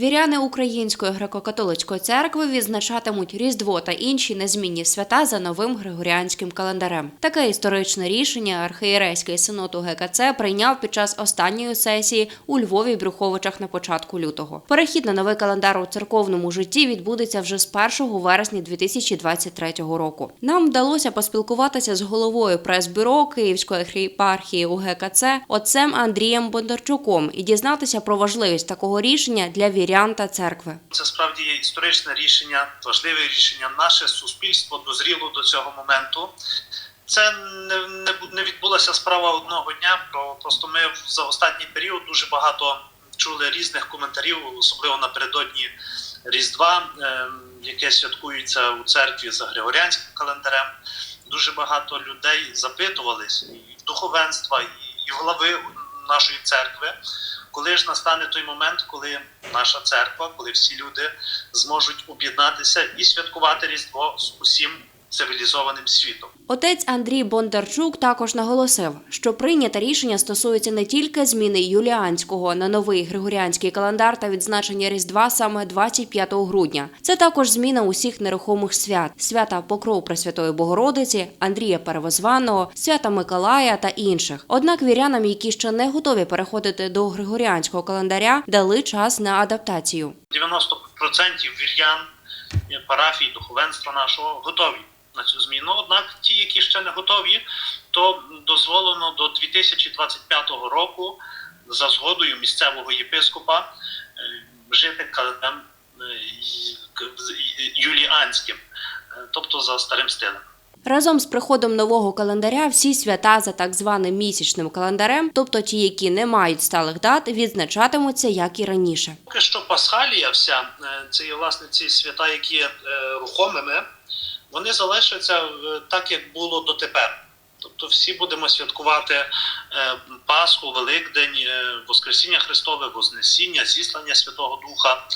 Віряни Української греко-католицької церкви відзначатимуть Різдво та інші незмінні свята за новим григоріанським календарем. Таке історичне рішення архієрейський синод у ГКЦ прийняв під час останньої сесії у Львові Брюховичах на початку лютого. Перехід на новий календар у церковному житті відбудеться вже з 1 вересня 2023 року. Нам вдалося поспілкуватися з головою прес-бюро Київської єпархії у ГКЦ отцем Андрієм Бондарчуком і дізнатися про важливість такого рішення для вірян та церкви. Це справді є історичне рішення, важливе рішення. Наше суспільство дозріло до цього моменту. Це не, не, не відбулася справа одного дня. Про просто ми за останній період дуже багато чули різних коментарів, особливо напередодні Різдва, ем, яке святкується у церкві за Григоріанським календарем. Дуже багато людей запитувались і духовенства, і, і глави нашої церкви. Коли ж настане той момент, коли наша церква, коли всі люди зможуть об'єднатися і святкувати Різдво з усім цивілізованим світом. Отець Андрій Бондарчук також наголосив, що прийняте рішення стосується не тільки зміни юліанського на новий григоріанський календар та відзначення Різдва саме 25 грудня. Це також зміна усіх нерухомих свят: свята Покров Пресвятої Богородиці, Андрія Перевозваного, свята Миколая та інших. Однак вірянам, які ще не готові переходити до григоріанського календаря, дали час на адаптацію. 90% вір'ян е, парафій, духовенства нашого готові на цю зміну. Однак ті, які ще не готові, то дозволено до 2025 року за згодою місцевого єпископа е, жити календарем е, юліанським, е, тобто за старим стилем. Разом з приходом нового календаря всі свята за так званим місячним календарем, тобто ті, які не мають сталих дат, відзначатимуться як і раніше. Поки що Пасхалія вся, це є власне ці свята, які є рухомими, вони залишаться так, як було дотепер. Тобто всі будемо святкувати е, Пасху, Великдень, е, Воскресіння Христове, Вознесіння, зіслання Святого Духа,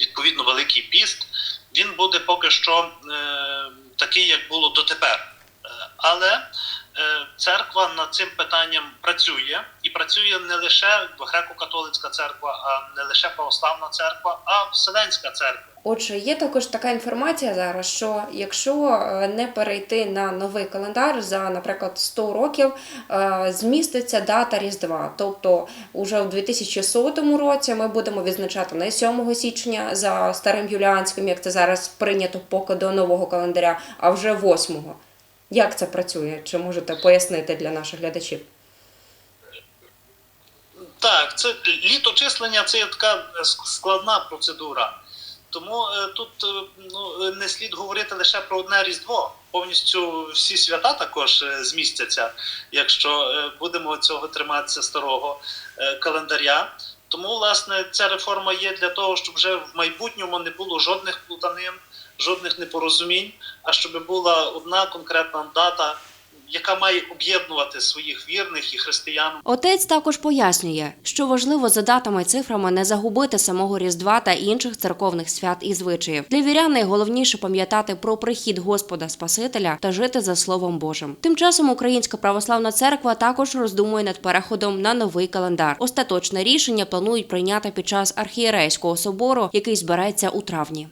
відповідно Великий Піст. Він буде поки що е, такий, як було дотепер. Але церква над цим питанням працює і працює не лише греко-католицька церква, а не лише православна церква, а Вселенська церква. Отже, є також така інформація зараз, що якщо е, не перейти на новий календар за, наприклад, 100 років, е, зміститься дата Різдва.Тобто, уже в 2100 році ми будемо відзначати не 7 січня за старим юліанським, як це зараз прийнято поки до нового календаря, а вже 8. Як це працює? Чи можете пояснити для наших глядачів? Так, це літочислення це є така складна процедура. Тому е, тут е, ну, е, не слід говорити лише про одне Різдво. Повністю всі свята також змістяться, якщо будемо цього триматися старого календаря. Тому, власне, ця реформа є для того, щоб вже в майбутньому не було жодних плутанин, жодних непорозумінь, а щоб була одна конкретна дата, яка має об'єднувати своїх вірних і християн Отець також пояснює, що важливо за датами і цифрами не загубити самого Різдва та інших церковних свят і звичаїв. Для вірян найголовніше пам'ятати про прихід Господа Спасителя та жити за Словом Божим. Тим часом Українська православна церква також роздумує над переходом на новий календар. Остаточне рішення планують прийняти під час архієрейського собору, який збереться у травні.